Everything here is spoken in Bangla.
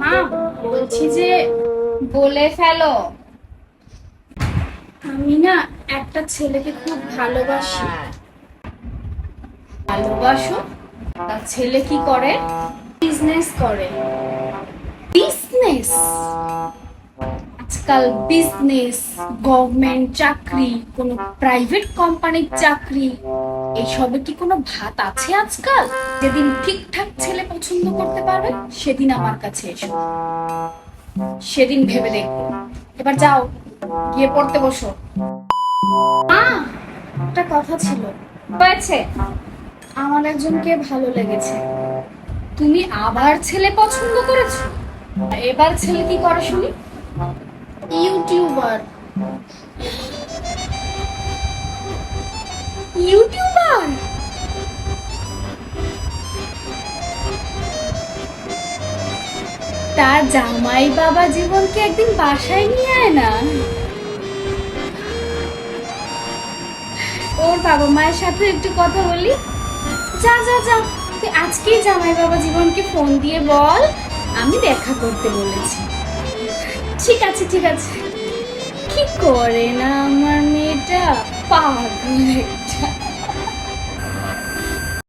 মা, বলছি যে বলে ফেলো। আমি না একটা ছেলেকে খুব ভালোবাসি। ভালোবাসো? তার ছেলে কি করে? বিজনেস করে। বিজনেস আজকাল বিজনেস গভর্নমেন্ট চাকরি, কোনো প্রাইভেট কোম্পানির চাকরি, এইসবে কি কোনো ভাত আছে আজকাল? যেদিন ঠিকঠাক ছেলে পছন্দ করতে পারবে সেদিন আমার কাছে এসো। সেদিন ভেবে দেখব এবার যাও, গিয়ে পড়তে বসো। একটা কথা ছিল। হয়েছে। আমার একজনকে ভালো লেগেছে। তুমি আবার ছেলে পছন্দ করেছ? এবার ছেলে কি করে শুনি? ইউটিউবার। ইউটিউবার? তার জামাই বাবা জীবনকে একদিন বাসায় নিয়ে আয় না। ওর বাবা মায়ের সাথে একটু কথা বলি। যা যা যা, তুই আজকেই জামাই বাবা জীবনকে ফোন দিয়ে বল, আমি দেখা করতে বলেছি। ঠিক আছে ঠিক আছে। কি করে না আমার মেয়েটা? পাগল